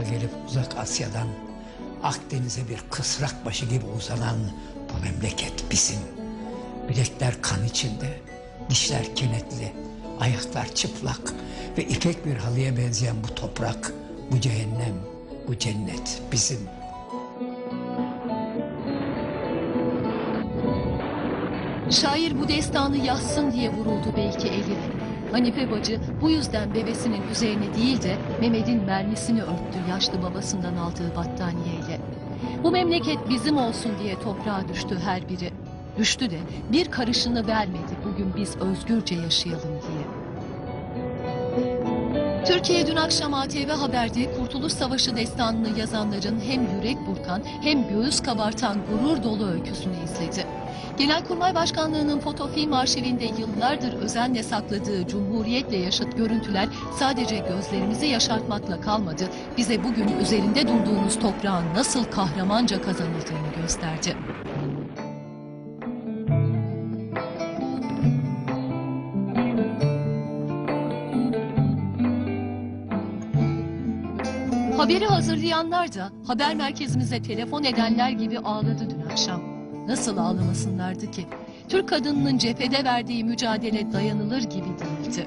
yolla gelip uzak Asya'dan Akdeniz'e bir kısrak başı gibi uzanan bu memleket bizim. Bilekler kan içinde, dişler kenetli, ayaklar çıplak ve ipek bir halıya benzeyen bu toprak, bu cehennem, bu cennet bizim. Şair bu destanı yazsın diye vuruldu belki Elif. Hanife bacı bu yüzden bebesinin üzerine değil de Mehmet'in mermisini örttü yaşlı babasından aldığı battaniyeyle. Bu memleket bizim olsun diye toprağa düştü her biri. Düştü de bir karışını vermedi bugün biz özgürce yaşayalım diye. Türkiye dün akşam ATV Haber'de Kurtuluş Savaşı destanını yazanların hem yürek burkan hem göğüs kabartan gurur dolu öyküsünü izledi. Genelkurmay Başkanlığı'nın fotofilm arşivinde yıllardır özenle sakladığı Cumhuriyet'le yaşıt görüntüler sadece gözlerimizi yaşartmakla kalmadı, bize bugün üzerinde durduğumuz toprağın nasıl kahramanca kazanıldığını gösterdi. Haberi hazırlayanlar da haber merkezimize telefon edenler gibi ağladı dün akşam. Nasıl ağlamasınlardı ki? Türk kadınının cephede verdiği mücadele dayanılır gibi değildi.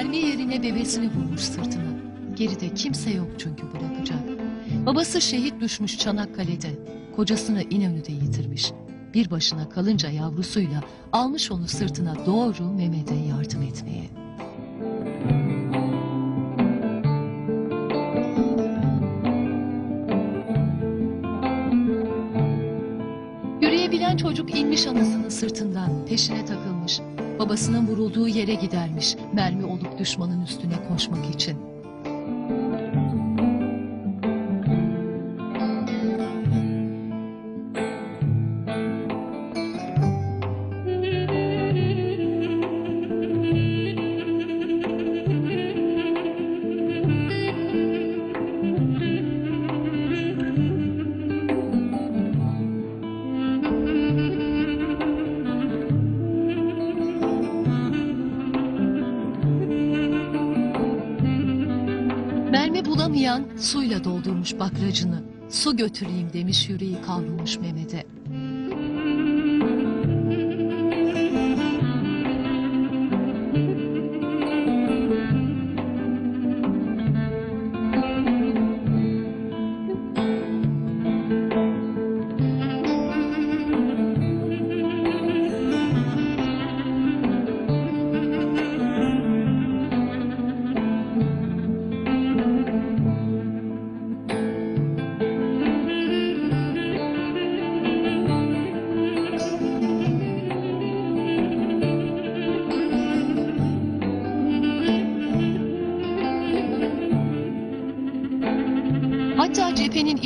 Mermi yerine bebesini vurmuş sırtına. Geride kimse yok çünkü bırakacak. Babası şehit düşmüş Çanakkale'de. Kocasını İnönü'de yitirmiş. Bir başına kalınca yavrusuyla almış onu sırtına doğru Mehmet'e yardım etmeye. Yürüyebilen çocuk inmiş anasının sırtından, peşine takılmış. Babasının vurulduğu yere gidermiş, mermi olup düşmanın üstüne koşmak için. Suyla doldurmuş bakracını. Su götüreyim demiş yüreği kavrulmuş Mehmet'e.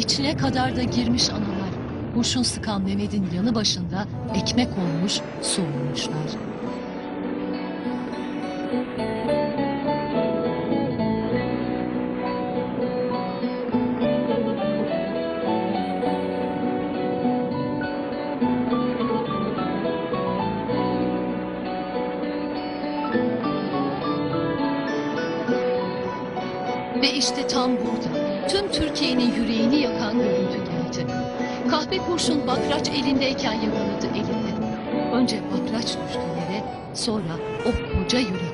İçine kadar da girmiş analar. Kurşun sıkan Mehmet'in yanı başında ekmek olmuş, su Ve işte tam burada tüm Türkiye'nin yüreğini yakan görüntü geldi. Kahpe kurşun bakraç elindeyken yakaladı elini. Önce bakraç düştü yere, sonra o koca yürekli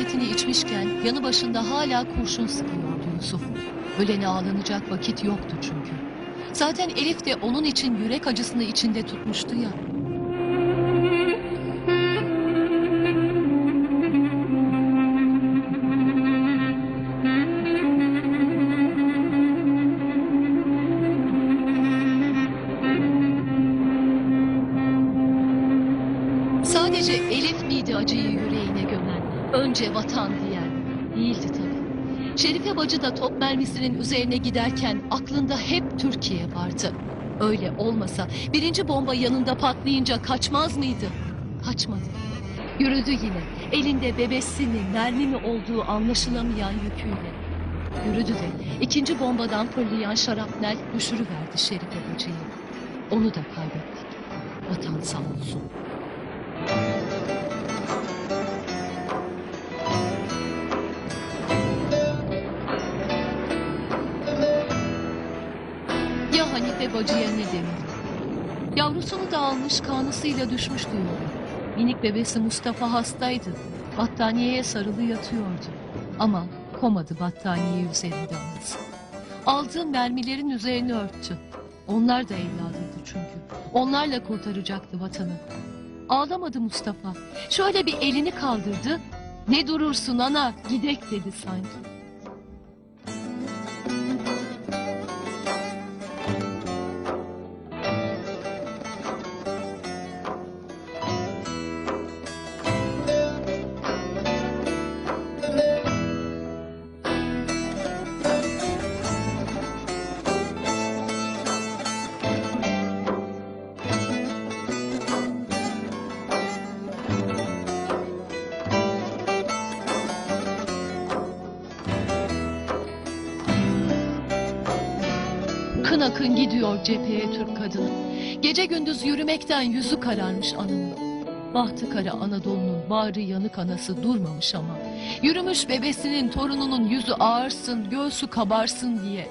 Şerbetini içmişken yanı başında hala kurşun sıkıyordu Yusuf. Ölene ağlanacak vakit yoktu çünkü. Zaten Elif de onun için yürek acısını içinde tutmuştu ya. Sadece Elif miydi acıyı yüreğine gömen? Önce vatan diyen. Değildi tabii. Şerife bacı da top mermisinin üzerine giderken aklında hep Türkiye vardı. Öyle olmasa birinci bomba yanında patlayınca kaçmaz mıydı? Kaçmadı. Yürüdü yine. Elinde bebesinin mermi mi olduğu anlaşılamayan yüküyle. Yürüdü de ikinci bombadan fırlayan şarapnel düşürüverdi Şerife bacıyı. Onu da kaybettik. Vatan sağ olsun. Ya Hanife bacıya ne denir? Yavrusunu da almış kanısıyla düşmüş diyorlar. Minik bebesi Mustafa hastaydı. Battaniyeye sarılı yatıyordu. Ama komadı battaniye üzerinde anası. Aldığı mermilerin üzerine örttü. Onlar da evladıydı çünkü. Onlarla kurtaracaktı vatanı. Ağlamadı Mustafa. Şöyle bir elini kaldırdı. Ne durursun ana gidek dedi sanki. Kın akın gidiyor cepheye Türk kadını. Gece gündüz yürümekten yüzü kararmış anının. Bahtı kara Anadolu'nun bağrı yanık anası durmamış ama. Yürümüş bebesinin torununun yüzü ağırsın, göğsü kabarsın diye.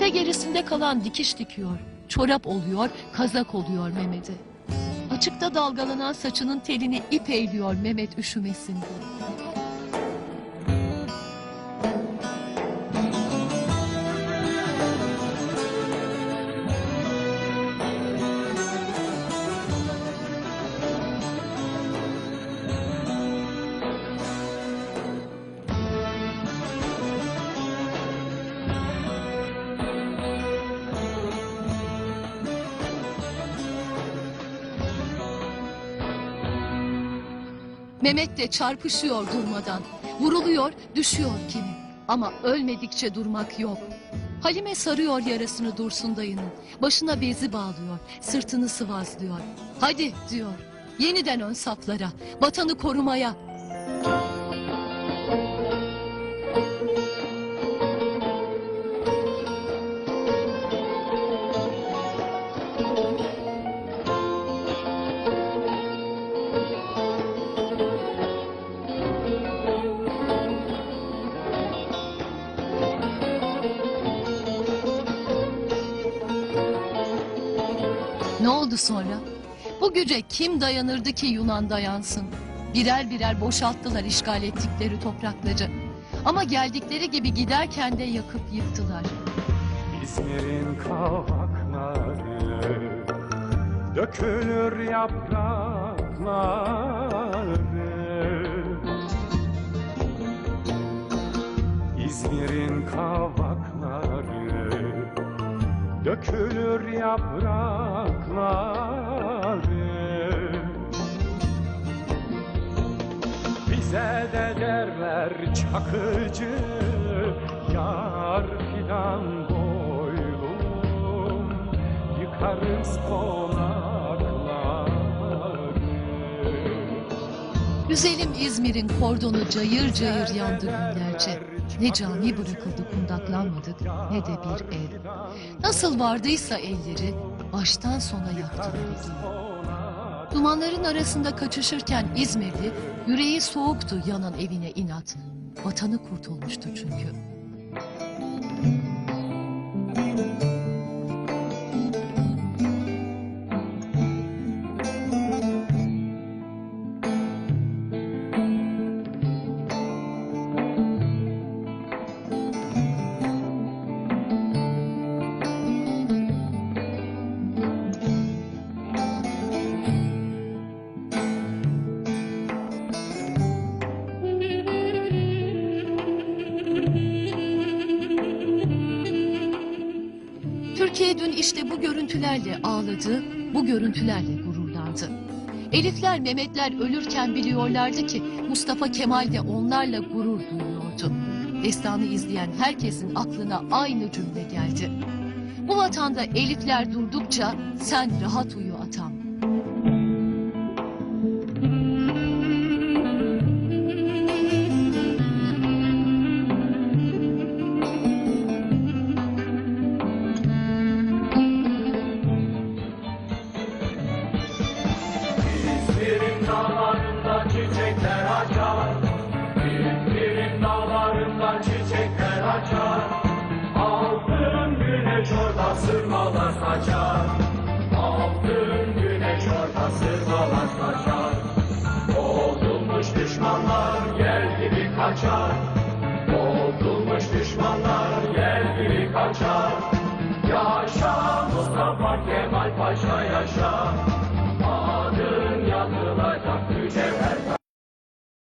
Cephe gerisinde kalan dikiş dikiyor. Çorap oluyor, kazak oluyor Mehmet'e. Açıkta dalgalanan saçının telini ip eğliyor Mehmet üşümesin diye. Mehmet de çarpışıyor durmadan. Vuruluyor, düşüyor kimi. Ama ölmedikçe durmak yok. Halime sarıyor yarasını Dursun dayının. Başına bezi bağlıyor, sırtını sıvazlıyor. Hadi diyor, yeniden ön saflara, vatanı korumaya. Sonra? Bu güce kim dayanırdı ki Yunan dayansın? Birer birer boşalttılar işgal ettikleri toprakları. Ama geldikleri gibi giderken de yakıp yıktılar. İzmir'in kavakları Dökülür yaprakları İzmir'in kavakları Dökülür yaprakları Bize de derler çakıcı Yar fidan boylum Yıkarız konakları Güzelim İzmir'in kordonu cayır cayır yandı günlerce. Ne cami bırakıldı kundaklanmadık ne de bir ev. Nasıl vardıysa elleri baştan sona yaktılar evi. Dumanların arasında kaçışırken İzmirli yüreği soğuktu yanan evine inat. Vatanı kurtulmuştu çünkü. Türkiye dün işte bu görüntülerle ağladı, bu görüntülerle gururlandı. Elifler, Mehmetler ölürken biliyorlardı ki Mustafa Kemal de onlarla gurur duyuyordu. Destanı izleyen herkesin aklına aynı cümle geldi. Bu vatanda Elifler durdukça sen rahat uyu sırmalar saçar Altın güneş orada sırmalar saçar Bozulmuş düşmanlar yer gibi kaçar. Bozulmuş düşmanlar yer gibi kaçar. Yaşa Mustafa Kemal Paşa yaşa